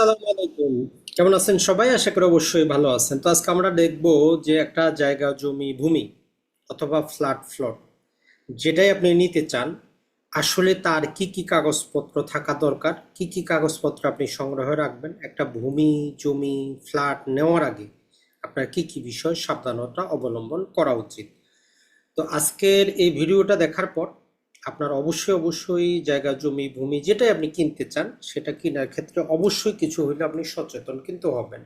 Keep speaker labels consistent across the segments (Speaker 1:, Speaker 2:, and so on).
Speaker 1: আসসালামু আলাইকুম। কেমন আছেন সবাই? আশা করি অবশ্যই ভালো আছেন। তো আজকে আমরা দেখব যে একটা জায়গা, জমি, ভূমি অথবা ফ্ল্যাট, ফ্লট যেটাই আপনি নিতে চান, আসলে তার কি কি কাগজপত্র থাকা দরকার? কি কি কাগজপত্র আপনি সংগ্রহ রাখবেন? একটা ভূমি, জমি, ফ্ল্যাট নেওয়ার আগে আপনার কি কি বিষয় সাবধানতা অবলম্বন করা উচিত। তো আজকের এই ভিডিওটা দেখার পর আপনার অবশ্যই অবশ্যই জায়গা, জমি, ভূমি যেটাই আপনি কিনতে চান, সেটা কেনার ক্ষেত্রে অবশ্যই কিছু হলে আপনি সচেতন কিন্তু হবেন।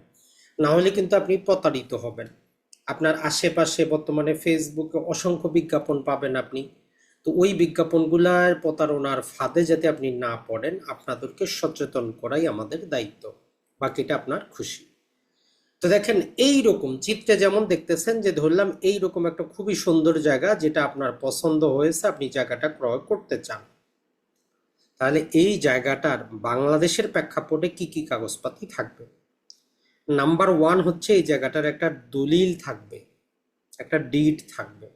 Speaker 1: না হলে কিন্তু আপনি প্রতারিত হবেন। আপনার আশেপাশে বর্তমানে ফেসবুকে অসংখ্য বিজ্ঞাপন পাবেন আপনি। তো ওই বিজ্ঞাপনগুলার প্রতারণার ফাঁদে যাতে আপনি না পড়েন, আপনাদেরকে সচেতন করাই আমাদের দায়িত্ব। বাকিটা আপনার খুশি। তো দেখেন এই রকম চিত্রে যেমন দেখতেছেন যে ধরলাম এই রকম একটা খুবই সুন্দর জায়গা যেটা আপনার পছন্দ হয়েছে, আপনি জায়গাটা ক্রয় করতে চান। তাহলে এই জায়গাটার বাংলাদেশের প্রেক্ষাপটে কি কি কাগজপাতি থাকবে? নাম্বার ওয়ান হচ্ছে এই জায়গাটার একটা দলিল থাকবে, একটা ডিড থাকবে।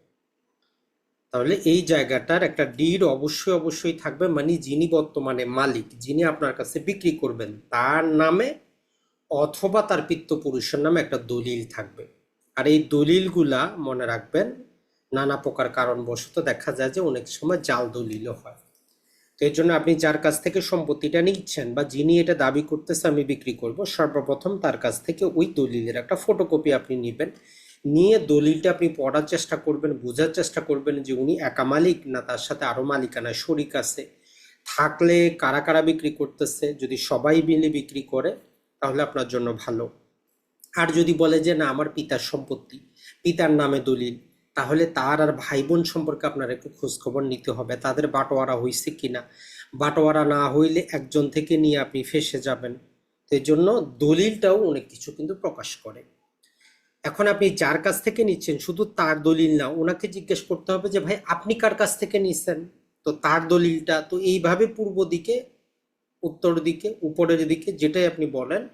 Speaker 1: তাহলে এই জায়গাটার একটা ডিড অবশ্যই অবশ্যই থাকবে মানে যিনি বর্তমানে মালিক, যিনি আপনার কাছে বিক্রি করবেন, তার নামে অথবা তার পিত্তপুরুষের নামে একটা দলিল থাকবে। আর এই দলিলগুলা মনে রাখবেন, নানা প্রকার কারণবশত দেখা যায় যে অনেক সময় জাল দলিলও হয়। তো এর জন্য আপনি যার কাছ থেকে সম্পত্তিটা নিচ্ছেন বা যিনি এটা দাবি করতেছে আমি বিক্রি করব, সর্বপ্রথম তার কাছ থেকে ওই দলিলের একটা ফটোকপি আপনি নেবেন। নিয়ে দলিলটা আপনি পড়ার চেষ্টা করবেন, বোঝার চেষ্টা করবেন যে উনি একা মালিক না তার সাথে আরও মালিকানা শরিক আছে। থাকলে কারা কারা বিক্রি করতেছে, যদি সবাই মিলে বিক্রি করে তাহলে আপনার জন্য ভালো। আর যদি বলে যে, না, আমার পিতার সম্পত্তি, পিতার নামে দলিল, তাহলে তার আর ভাই বোন সম্পর্কে আপনার একটু খোঁজখবর নিতে হবে। তাদের বাটোয়ারা হয়েছে কিনা? বাটোয়ারা না হইলে একজন থেকে নিয়ে আপনি ফেসে যাবেন। তো এই জন্য দলিলটাও অনেক কিছু কিন্তু প্রকাশ করে। এখন আপনি যার কাছ থেকে নিচ্ছেন, শুধু তার দলিল না, ওনাকে জিজ্ঞেস করতে হবে যে, ভাই, আপনি কার কাছ থেকে নিচ্ছেন তো তার দলিলটা, তো এইভাবে পূর্ব দিকে, উত্তর দিকে, উপরের দিকে যেটাই আপনি বলেন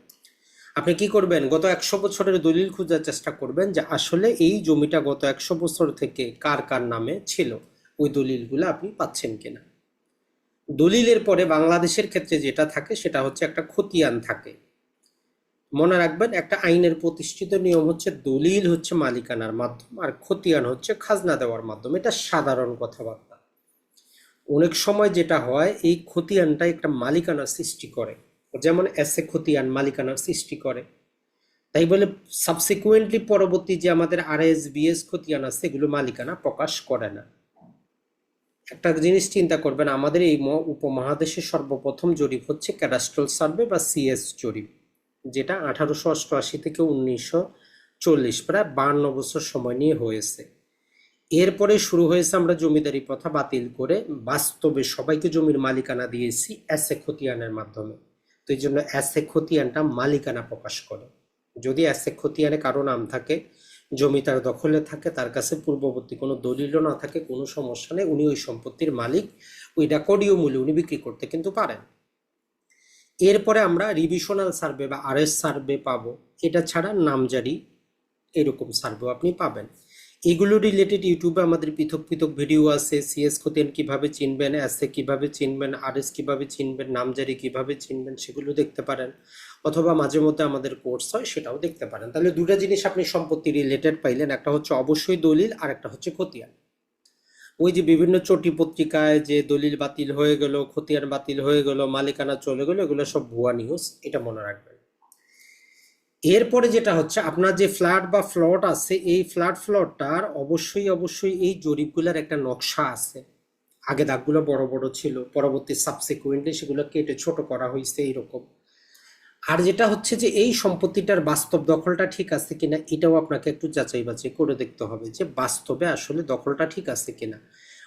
Speaker 1: আপনি কি করবেন? গত একশো বছরের দলিল খোঁজার চেষ্টা করবেন যে আসলে এই জমিটা গত একশো বছর থেকে কার কার নামে ছিল? ওই দলিলগুলো আপনি পাচ্ছেন কিনা? দলিলের পরে বাংলাদেশের ক্ষেত্রে যেটা থাকে সেটা হচ্ছে একটা খতিয়ান থাকে। মনে রাখবেন একটা আইনের প্রতিষ্ঠিত নিয়ম হচ্ছে দলিল হচ্ছে মালিকানার মাধ্যম আর খতিয়ান হচ্ছে খাজনা দেওয়ার মাধ্যম। এটা সাধারণ কথাবার্তা। অনেক সময় যেটা হয়, এই খতিয়ানটা একটা মালিকানা সৃষ্টি করে। যেমন এসে খতিয়ান, মালিকানার সৃষ্টি করে। তাই বলে সাবসিকুয়েন্টলি পরবর্তী যে আমাদের আর এস বিএস খতিয়ান আছে এগুলো মালিকানা প্রকাশ করে না। একটা জিনিস চিন্তা করবেন, আমাদের এই উপমহাদেশের সর্বপ্রথম জরিপ হচ্ছে ক্যাডাস্ট্রাল সার্ভে বা সিএস জরিপ, যেটা আঠারোশো অষ্টআশি থেকে উনিশশো চল্লিশ, প্রায় বান্ন বছর সময় নিয়ে হয়েছে। এরপরে শুরু হয়েছে আমরা জমিদারি প্রথা বাতিল করে বাস্তবে সবাইকে জমির মালিকানা দিয়েছি এসে খতিয়ানের মাধ্যমে। তো এই জন্য অ্যাসে খতিয়ানটা মালিকানা প্রকাশ করে। যদি অ্যাসে খতিয়ানে কারও নাম থাকে, জমি তার দখলে থাকে, তার কাছে পূর্ববর্তী কোনো দলিলও না থাকে, কোনো সমস্যা নেই, উনি ওই সম্পত্তির মালিক, ওই রেকর্ডীয় মূল্যে উনি বিক্রি করতে কিন্তু পারেন। এরপরে আমরা রিভিশনাল সার্ভে বা আরএস সার্ভে পাবো। এটা ছাড়া নামজারি এরকম সার্ভেও আপনি পাবেন। এগুলো রিলেটেড ইউটিউবে আমাদের পৃথক পৃথক ভিডিও আছে সিএস খতিয়ান কীভাবে চিনবেন এসএ কীভাবে চিনবেন আরএস কীভাবে চিনবেন, নামজারি কীভাবে চিনবেন, সেগুলো দেখতে পারেন। অথবা মাঝে মধ্যে আমাদের কোর্স হয়, সেটাও দেখতে পারেন। তাহলে দুটো জিনিস আপনি সম্পত্তি রিলেটেড পাইলেন, একটা হচ্ছে অবশ্যই দলিল, আর একটা হচ্ছে খতিয়ান। ওই যে বিভিন্ন চটি পত্রিকায় যে দলিল বাতিল হয়ে গেল, খতিয়ান বাতিল হয়ে গেল, মালিকানা চলে গেল, এগুলো সব ভুয়া নিউজ এটা মনে রাখবেন। এরপরে যেটা হচ্ছে, আপনার যে ফ্ল্যাট বা ফ্লট আছে, এই ফ্ল্যাট ফ্লটটার অবশ্যই অবশ্যই এই জরিপগুলোর একটা নকশা আছে। আগে দাগগুলো বড় বড় ছিল, পরবর্তী সাবসিকুয়েন্টলি সেগুলো কেটে ছোট করা হয়েছে এইরকম। আর যেটা হচ্ছে যে, এই সম্পত্তিটার বাস্তব দখলটা ঠিক আছে কিনা, এটাও আপনাকে একটু যাচাই বাছাই করে দেখতে হবে যে, বাস্তবে আসলে দখলটা ঠিক আছে কিনা।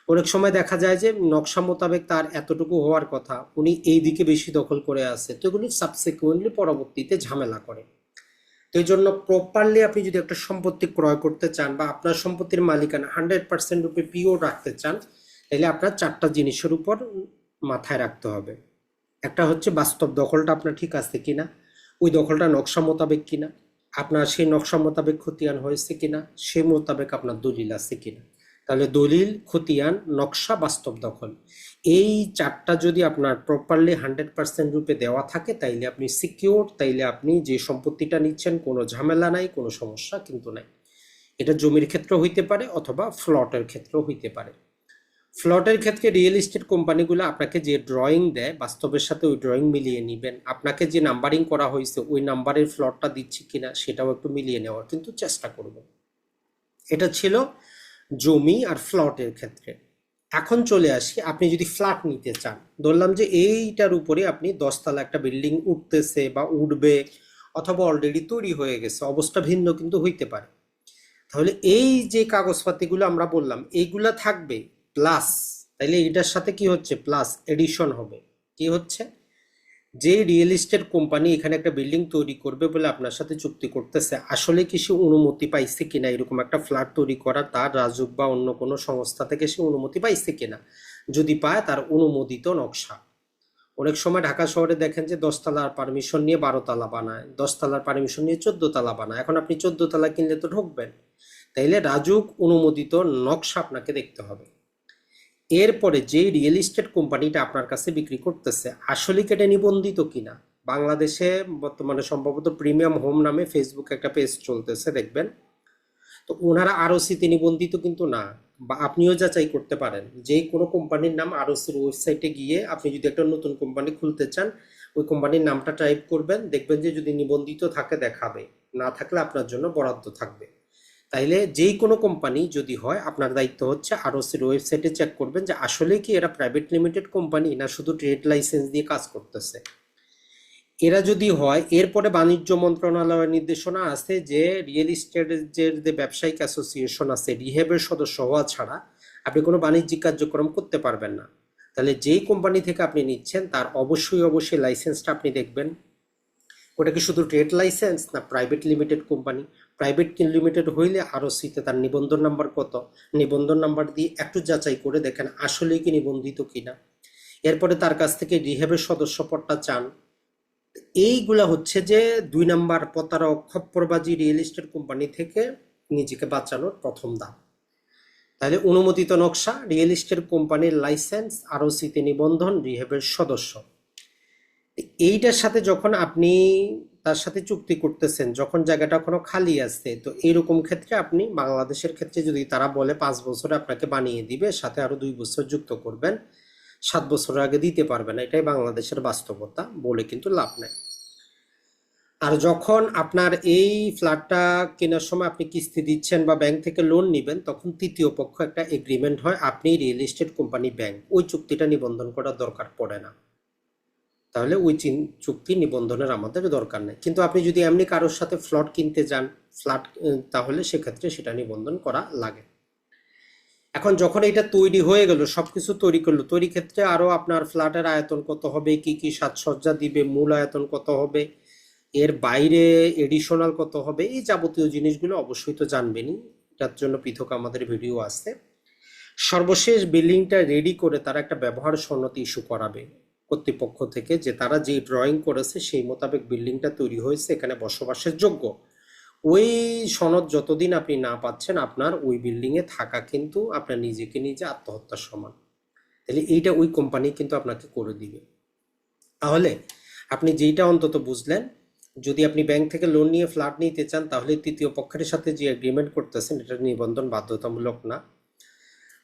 Speaker 1: অনেক সময় দেখা যায় যে, নকশা মোতাবেক তার এতটুকু হওয়ার কথা, উনি এই দিকে বেশি দখল করে আছে, তো এগুলি সাবসিকুয়েন্টলি পরবর্তীতে ঝামেলা করে। তো এই জন্য প্রপারলি আপনি যদি একটা সম্পত্তি ক্রয় করতে চান বা আপনার সম্পত্তির মালিকানা হান্ড্রেড পার্সেন্ট রূপে পিওর রাখতে চান, তাহলে আপনার চারটা জিনিসের উপর মাথায় রাখতে হবে। একটা হচ্ছে বাস্তব দখলটা আপনার ঠিক আছে কিনা, ওই দখলটা নকশা মোতাবেক কিনা, আপনার সেই নকশা মোতাবেক ক্ষতিয়ান হয়েছে কিনা সে মোতাবেক আপনার দলিল আছে কিনা। তাহলে দলিল, খতিয়ান, নকশা, বাস্তব দখল। এই চারটা যদি আপনার প্রপারলি হান্ড্রেড পার্সেন্ট রূপে দেওয়া থাকে, তাইলে আপনি সিকিওর তাইলে আপনি যে সম্পত্তিটা নিচ্ছেন, কোনো ঝামেলা নাই, কোনো সমস্যা কিন্তু নাই। এটা জমির ক্ষেত্র হইতে পারে অথবা ফ্লটের ক্ষেত্রেও হইতে পারে। ফ্লটের ক্ষেত্রে রিয়েল এস্টেট কোম্পানিগুলো আপনাকে যে ড্রয়িং দেয়, বাস্তবের সাথে ওই ড্রয়িং মিলিয়ে নেবেন। আপনাকে যে নাম্বারিং করা হয়েছে ওই নাম্বারের ফ্লটটা দিচ্ছে কিনা, সেটাও একটু মিলিয়ে নেওয়ার কিন্তু চেষ্টা করবেন এটা ছিল জমি আর ফ্লটের ক্ষেত্রে। এখন চলে আসি, আপনি যদি ফ্ল্যাট নিতে চান, ধরলাম যে এইটার উপরে আপনি দশতলা একটা বিল্ডিং উঠতেছে বা উঠবে অথবা অলরেডি তৈরি হয়ে গেছে, অবস্থা ভিন্ন কিন্তু হইতে পারে। তাহলে এই যে কাগজপাতিগুলো আমরা বললাম, এইগুলা থাকবে প্লাস তাইলে এটার সাথে কি হচ্ছে প্লাস এডিশন হবে। কি হচ্ছে? যে রিয়েল এস্টেট কোম্পানি এখানে একটা বিল্ডিং তৈরি করবে বলে আপনার সাথে চুক্তি করতেছে, আসলে কি সে অনুমতি পাইছে কিনা? এরকম একটা ফ্ল্যাট তৈরি করা তার রাজুক বা অন্য কোনো সংস্থা থেকে সে অনুমতি পাইছে কিনা? যদি পায় তার অনুমোদিত নকশা। অনেক সময় ঢাকা শহরে দেখেন যে দশতলার পারমিশন নিয়ে বারো তালা বানায়, দশতলার পারমিশন নিয়ে চোদ্দ তালা বানায়। এখন আপনি চোদ্দ তালা কিনলে তো ঢুকবেন। তাইলে রাজুক অনুমোদিত নকশা আপনাকে দেখতে হবে। এরপরে যে রিয়েল এস্টেট কোম্পানিটা আপনার কাছে বিক্রি করতেছে, আসলে কি এটা নিবন্ধিত কিনা? বাংলাদেশে বর্তমানে সম্ভবত প্রিমিয়াম হোম নামে ফেসবুকে একটা পেজ চলতেছে, দেখবেন। তো ওনারা আরওসিতে নিবন্ধিত কিন্তু না। বা আপনিও যাচাই করতে পারেন। যে কোনো কোম্পানির নাম আরওসির ওয়েবসাইটে গিয়ে আপনি যদি একটা নতুন কোম্পানি খুলতে চান, ওই কোম্পানির নামটা টাইপ করবেন। দেখবেন যে যদি নিবন্ধিত থাকে, দেখাবে। না থাকলে আপনার জন্য বরাদ্দ থাকবে। তাইলে যেই কোনো কোম্পানি যদি হয়, আপনার দায়িত্ব হচ্ছে আরওসির ওয়েবসাইটে চেক করবেন যে আসলে কি এরা প্রাইভেট লিমিটেড কোম্পানি না শুধু ট্রেড লাইসেন্স দিয়ে কাজ করতেছে। এরা যদি হয়, এরপরে বাণিজ্য মন্ত্রণালয়ের নির্দেশনা আছে যে রিয়েল এস্টেটের যে ব্যবসায়িক অ্যাসোসিয়েশন আছে রিহেবের সদস্য হওয়া ছাড়া আপনি কোনো বাণিজ্যিক কার্যক্রম করতে পারবেন না। তাহলে যেই কোম্পানি থেকে আপনি নিচ্ছেন, তার অবশ্যই অবশ্যই লাইসেন্সটা আপনি দেখবেন। ওটা কি শুধু ট্রেড লাইসেন্স না private limited company private limited হইলে আরও সিতে তার নিবন্ধন নাম্বার কত? নিবন্ধন নাম্বার দিয়ে একটু যাচাই করে দেখেন আসলেই কি নিবন্ধিত কিনা। এরপরে তার কাছ থেকে রিহেবের সদস্যপদটা চান। এইগুলা হচ্ছে যে দুই নাম্বার প্রতারক, খপ্পরবাজি রিয়েল এস্টেট কোম্পানি থেকে নিজেকে বাঁচানোর প্রথম ধাপ তাহলে অনুমোদিত নকশা রিয়েল এস্টেট কোম্পানির লাইসেন্স আরও সিতে নিবন্ধন রিহেবের সদস্য। এইটার সাথে যখন আপনি তার সাথে চুক্তি করতেছেন, যখন জায়গাটা কোনো খালি আছে, তো এইরকম ক্ষেত্রে আপনি বাংলাদেশের ক্ষেত্রে যদি তারা বলে পাঁচ বছরে আপনাকে বানিয়ে দিবে, সাথে আরও দুই বছর যুক্ত করবেন, সাত বছর আগে দিতে পারবে না, এটাই বাংলাদেশের বাস্তবতা, বলে কিন্তু লাভ নেই। আর যখন আপনার এই ফ্ল্যাটটা কেনার সময় আপনি কিস্তি দিচ্ছেন বা ব্যাংক থেকে লোন নেবেন, তখন তৃতীয় পক্ষ একটা এগ্রিমেন্ট হয়, আপনি রিয়েল এস্টেট কোম্পানি ব্যাংক ওই চুক্তিটা নিবন্ধন করার দরকার পড়ে না। তাহলে ওই চিন চুক্তি নিবন্ধনের আমাদের দরকার নেই। কিন্তু আপনি যদি এমনি কারোর সাথে ফ্লট কিনতে যান ফ্ল্যাট তাহলে সেক্ষেত্রে সেটা নিবন্ধন করা লাগে। এখন যখন এটা তৈরি হয়ে গেল সব কিছু তৈরি করল, তৈরি ক্ষেত্রে আরও আপনার ফ্ল্যাটের আয়তন কত হবে, কি কি সাজসজ্জা দিবে, মূল আয়তন কত হবে, এর বাইরে এডিশনাল কত হবে, এই যাবতীয় জিনিসগুলো অবশ্যই তো জানবেনই। এটার জন্য পৃথক আমাদের ভিডিও আছে সর্বশেষ বিল্ডিংটা রেডি করে তারা একটা ব্যবহার সন্নতি ইস্যু করাবে। কর্তৃপক্ষ থেকে যে তারা যে ড্রয়িং করেছে, সেই মোতাবেক বিল্ডিংটা তৈরি হয়েছে, এখানে বসবাসের যোগ্য। ওই সনদ যতদিন আপনি না পাচ্ছেন, আপনার ওই বিল্ডিংয়ে থাকা কিন্তু আপনার নিজেকে নিজে আত্মহত্যার সমান। তাহলে এইটা ওই কোম্পানি কিন্তু আপনাকে করে দিবে। তাহলে আপনি যেইটা অন্তত বুঝলেন, যদি আপনি ব্যাংক থেকে লোন নিয়ে ফ্ল্যাট নিতে চান, তাহলে তৃতীয় পক্ষের সাথে যে এগ্রিমেন্ট করতেছেন, এটা নিবন্ধন বাধ্যতামূলক না।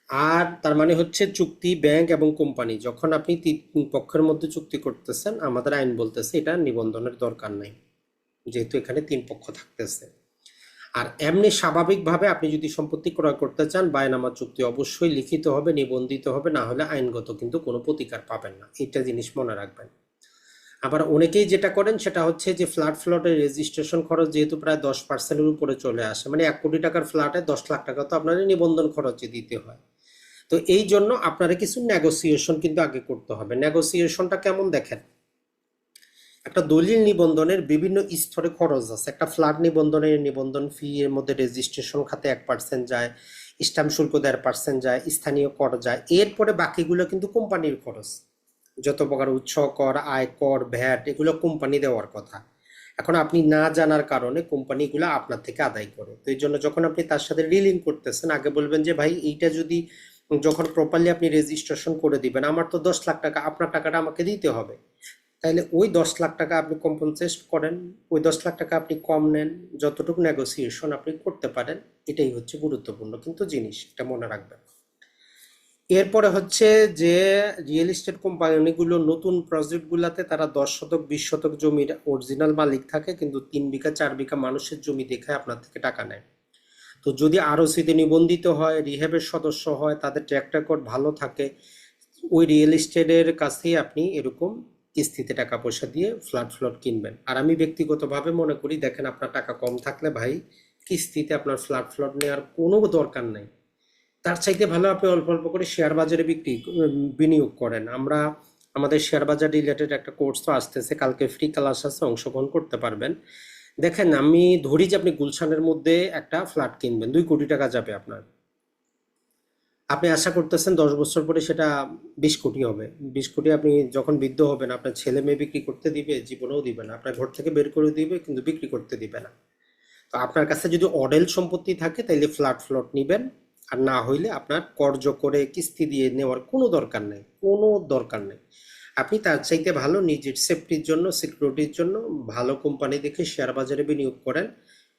Speaker 1: আর তার মানে হচ্ছে চুক্তি, ব্যাংক এবং কোম্পানি। যখন আপনি তিন পক্ষের মধ্যে চুক্তি করতেছেন, আমাদের আইন বলতেছে এটা নিবন্ধনের দরকার নাই, যেহেতু এখানে তিন পক্ষ থাকতেছে। আর এমনি স্বাভাবিকভাবে আপনি যদি সম্পত্তি ক্রয় করতে চান, বায়নামা চুক্তি অবশ্যই লিখিত হবে, নিবন্ধিত হবে, না হলে আইনগত কিন্তু কোনো প্রতিকার পাবেন না। এটা জিনিস মনে রাখবেন। আবার অনেকেই যেটা করেন, সেটা হচ্ছে যে ফ্ল্যাট ফ্লটের রেজিস্ট্রেশন খরচ যেহেতু প্রায় দশ পার্সেন্টের উপরে চলে আসে। মানে এক কোটি টাকার ফ্ল্যাটে দশ লাখ টাকা তো আপনার নিবন্ধন খরচে দিতে হয়। তো এই জন্য আপনারা কিছু নেগোসিয়েশন কিন্তু আগে করতে হবে। নেগোসিয়েশনটা কেমন দেখেন? একটা দলিল নিবন্ধনের বিভিন্ন স্তরে খরচ আছে। একটা ফ্ল্যাট নিবন্ধনের নিবন্ধন ফি এর মধ্যে রেজিস্ট্রেশন খাতে এক পার্সেন্ট যায় স্ট্যাম্প শুল্ক দেড় পার্সেন্ট যায়, স্থানীয় কর যায়। এরপরে বাকিগুলো কিন্তু কোম্পানির খরচ। যত প্রকার উৎস কর, আয় কর, ভ্যাট, এগুলো কোম্পানি দেওয়ার কথা। এখন আপনি না জানার কারণে কোম্পানিগুলো আপনার থেকে আদায় করে। তো এই জন্য যখন আপনি তার সাথে রিলিং করতেছেন, আগে বলবেন যে, ভাই, এইটা যদি যখন প্রপারলি আপনি রেজিস্ট্রেশন করে দিবেন, আমার তো দশ লাখ টাকা, আপনার টাকাটা আমাকে দিতে হবে। তাইলে ওই দশ লাখ টাকা আপনি কম্পনসেট করেন, ওই দশ লাখ টাকা আপনি কম নেন, যতটুকু নেগোসিয়েশন আপনি করতে পারেন, এটাই হচ্ছে গুরুত্বপূর্ণ কিন্তু জিনিস, এটা মনে রাখবেন। এরপরে হচ্ছে যে রিয়েল এস্টেট কোম্পানিগুলো নতুন প্রজেক্টগুলোতে তারা দশ শতক, বিশ শতক জমির অরিজিনাল মালিক থাকে, কিন্তু তিন বিঘা, চার বিঘা মানুষের জমি দেখে আপনার থেকে টাকা নেয়। তো যদি আরও আরওসিতে নিবন্ধিত হয়, রিহ্যাবের সদস্য হয়, তাদের ট্র্যাক রেকর্ড ভালো থাকে, ওই রিয়েল এস্টেটের কাছেই আপনি এরকম কিস্তিতে টাকা পয়সা দিয়ে ফ্ল্যাট ফ্লট কিনবেন। আর আমি ব্যক্তিগতভাবে মনে করি, দেখেন আপনার টাকা কম থাকলে ভাই, কিস্তিতে আপনার ফ্ল্যাট ফ্লট নেওয়ার কোনো দরকার নেই। তার চাইতে ভালো আপনি অল্প অল্প করে শেয়ার বাজারে বিক্রি বিনিয়োগ করেন। আমরা, আমাদের শেয়ার বাজার রিলেটেড একটা কোর্স তো আসতেছে, কালকে ফ্রি ক্লাস আছে, অংশগ্রহণ করতে পারবেন। দেখেন, আমি ধরি যে আপনি গুলশানের মধ্যে একটা ফ্ল্যাট কিনবেন, দুই কোটি টাকা যাবে আপনার। আপনি আশা করতেছেন দশ বছর পরে সেটা বিশ কোটি হবে। বিশ কোটি আপনি যখন বৃদ্ধ হবেন, আপনার ছেলে মেয়ে বিক্রি করতে দিবে, জীবনেও দিবে না। আপনার ঘর থেকে বের করে দিবে, কিন্তু বিক্রি করতে দিবে না। তো আপনার কাছে যদি অডেল সম্পত্তি থাকে, তাইলে ফ্ল্যাট ফ্লট নিবেন। আর না হইলে আপনার কর্জ করে কিস্তি দিয়ে নেওয়ার কোনো দরকার নেই, কোনো দরকার নেই। আপনি তার চাইতে ভালো নিজের সেফটির জন্য সিকিউরিটির জন্য ভালো কোম্পানি দেখে শেয়ার বাজারে বিনিয়োগ করেন,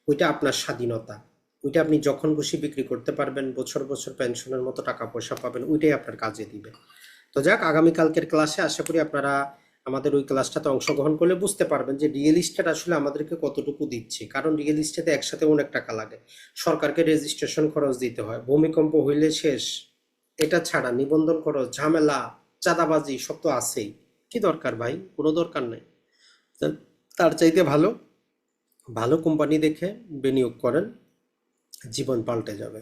Speaker 1: ওইটা আপনার স্বাধীনতা। ওইটা আপনি যখন খুশি বিক্রি করতে পারবেন, বছর বছর পেনশনের মতো টাকা পয়সা পাবেন, ওইটাই আপনার কাজে দিবে। তো যাক আগামীকালকের ক্লাসে আশা করি আপনারা আমাদের ওই ক্লাসটাতে অংশগ্রহণ করলে বুঝতে পারবেন যে রিয়েল ইস্টেট আসলে আমাদেরকে কতটুকু দিচ্ছে। কারণ রিয়েল ইস্টেটে একসাথে অনেক টাকা লাগে। সরকারকে রেজিস্ট্রেশন খরচ দিতে হয়, ভূমিকম্প হইলে শেষ। এটা ছাড়া নিবন্ধন খরচ, ঝামেলা। চাঁদাবাজি সব তো আছেই। কি দরকার ভাই? কোনো দরকার নেই। তার চাইতে ভালো ভালো কোম্পানি দেখে বিনিয়োগ করেন, জীবন পাল্টে যাবে।